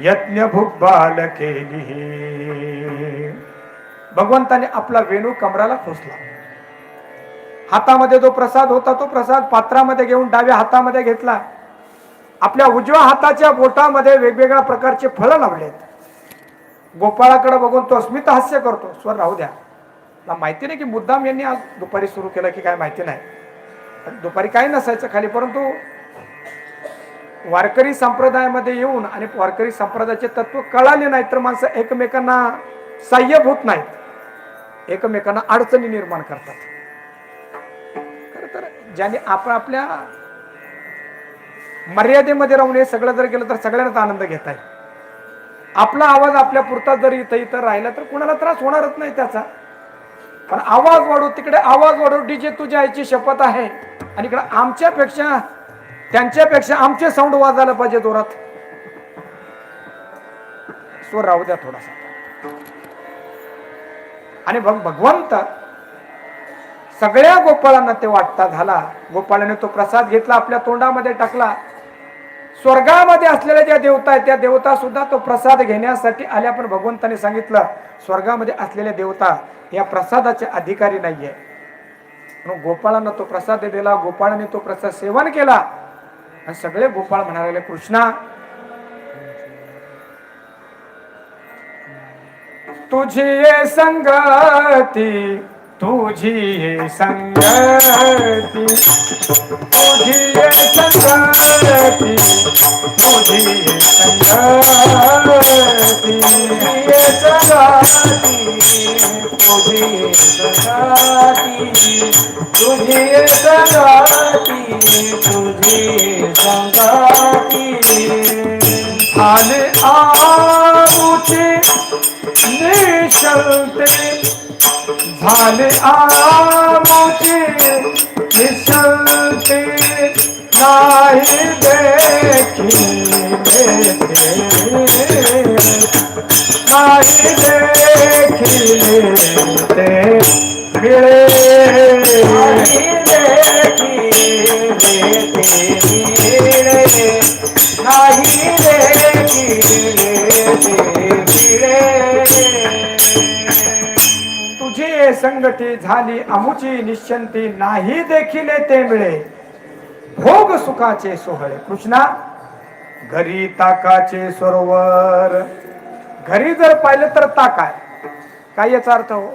यज्ञ भुगबाल केली भगवंताने आपला वेणू कमराला खोसला. हातामध्ये जो प्रसाद होता तो प्रसाद पात्रामध्ये घेऊन डाव्या हातामध्ये घेतला. आपल्या उजव्या हाताच्या बोटामध्ये वेगवेगळ्या प्रकारचे फळं लावलेत. गोपाळाकडे बघून तो स्मित हास्य करतो. स्वर राहू द्या. मला माहिती नाही की मुद्दाम यांनी आज दुपारी सुरू केलं की काय माहिती नाही. दुपारी काही नसायचं खाली परंतु वारकरी संप्रदायामध्ये येऊन आणि वारकरी संप्रदायाचे तत्व कळाले नाही तर माणसं एकमेकांना साह्यभूत नाहीत. एकमेकांना अडचणी निर्माण करतात. खरं तर ज्याने आपण आपल्या मर्यादेमध्ये राहून हे सगळं जर केलं तर सगळ्यांनाच आनंद घेता येईल. आपला आवाज आपल्या पुरता जर इथं इथं राहिला तर कुणाला त्रास होणारच नाही त्याचा. पण आवाज वाढू तिकडे आवाज वाढू डीजे तुझ्या आईची शपथ आहे आणि इकडे आमच्यापेक्षा त्यांच्यापेक्षा आमचे साऊंड वाजायला पाहिजे जोरात. स्वर राहू द्या थोडासा. आणि मग भगवंत सगळ्या गोपाळांना ते वाटता झाला. गोपाळाने तो प्रसाद घेतला आपल्या तोंडामध्ये टाकला. स्वर्गामध्ये असलेल्या ज्या देवता आहेत त्या देवता सुद्धा तो प्रसाद घेण्यासाठी आल्या. पण भगवंताने सांगितलं स्वर्गामध्ये असलेल्या देवता या प्रसादाचे अधिकारी नाहीये. म्हणून गोपाळांना तो प्रसाद दिला गोपाळाने तो प्रसाद सेवन केला. आणि सगळे गोपाळ म्हणाले कृष्णा तुझी संगती तुझी संगती तुझी संगती तुझी संगती. तुझी ये संगती तुझी ये संगती तुझी ये संगती आले आऊचे निशलते झाले आमचे निशलते नाही देखिले नाही तुझी संगती झाली अमुची निश्चंती नाही देखील ते मिळे. भोग सुखाचे सोहळे कृष्णा. घरी ताकाचे सरोवर. घरी जर पाहिलं तर ताक आहे. काय याचा अर्थ हो?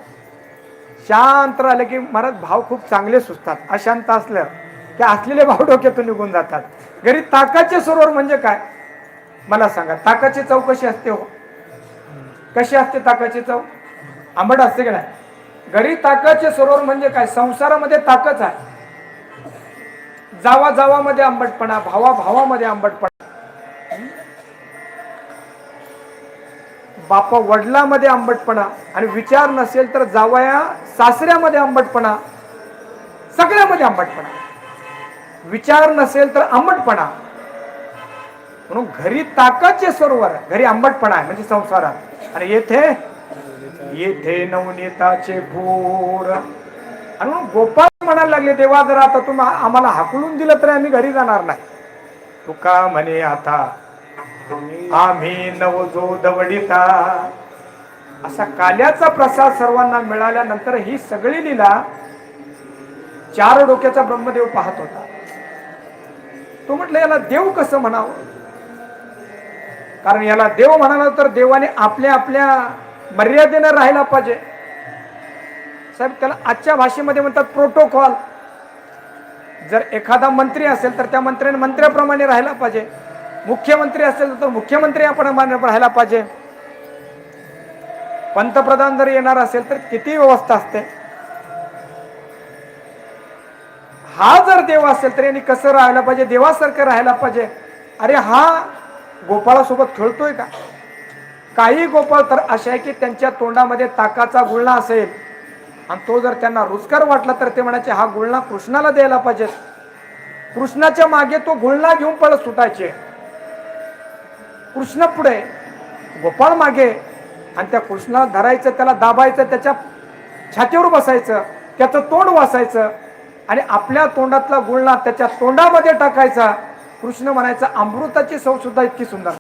शांत राहिलं की महाराज भाव खूप चांगले सुचतात. अशांत असलं की असलेले भाव डोक्यातून निघून जातात. घरी ताकाचे सरोवर म्हणजे काय? मला सांगा ताकाची चव कशी असते हो? कशी असते ताकाची चव? आंबट असते की नाही? घरी ताकाचे सरोवर म्हणजे काय? संसारामध्ये ताकच आहे. जावा जावामध्ये आंबटपणा भावा भावामध्ये आंबटपणा. बापा वडिलामध्ये आंबटपणा आणि विचार नसेल तर जावया सासऱ्यामध्ये आंबटपणा सगळ्यामध्ये आंबटपणा. विचार नसेल तर आंबटपणा. म्हणून घरी ताकाचे सरोवर घरी आंबटपणा आहे म्हणजे संसारात. आणि येथे येथे नवनीताचे भूर. आणि म्हणून गोपाळ म्हणायला लागले देवा जर आता तुम्ही आम्हाला हाकलून दिलं तर आम्ही घरी जाणार नाही. तुका म्हणे आता आम्ही नवजो दवडिता. असा काल्याचा प्रसाद सर्वांना मिळाल्यानंतर ही सगळी लीला चार डोक्याचा ब्रह्मदेव पाहत होता. तो म्हटलं याला देव कसं म्हणावं? कारण याला देव म्हणाला तर देवाने आपल्या आपल्या मर्यादेनं राहायला पाहिजे. साहेब त्याला आजच्या भाषेमध्ये म्हणतात प्रोटोकॉल जर एखादा मंत्री असेल तर त्या मंत्र्याने मंत्र्याप्रमाणे राहायला पाहिजे. मुख्यमंत्री असेल तर मुख्यमंत्री आपण राहायला पाहिजे. पंतप्रधान जर येणार असेल तर किती व्यवस्था असते. हा जर देव असेल तर यांनी कसं राहायला पाहिजे देवासारखं राहायला पाहिजे. अरे हा गोपाळासोबत खेळतोय का? काही गोपाळ तर असे आहे की त्यांच्या तोंडामध्ये ताकाचा गुळणा असेल. आणि तो जर त्यांना रुचकर वाटला तर ते म्हणायचे हा गुळणा कृष्णाला द्यायला पाहिजे. कृष्णाच्या मागे तो गुळणा घेऊन पळत सुटायचे. कृष्ण पुढे गोपाळ मागे आणि त्या कृष्णाला धरायचं त्याला दाबायचं त्याच्या छातीवर बसायचं त्याचं तोंड वासायचं आणि आपल्या तोंडातला गुळणा त्याच्या तोंडामध्ये टाकायचा. कृष्ण म्हणायचा अमृताची सौ सुद्धा इतकी सुंदर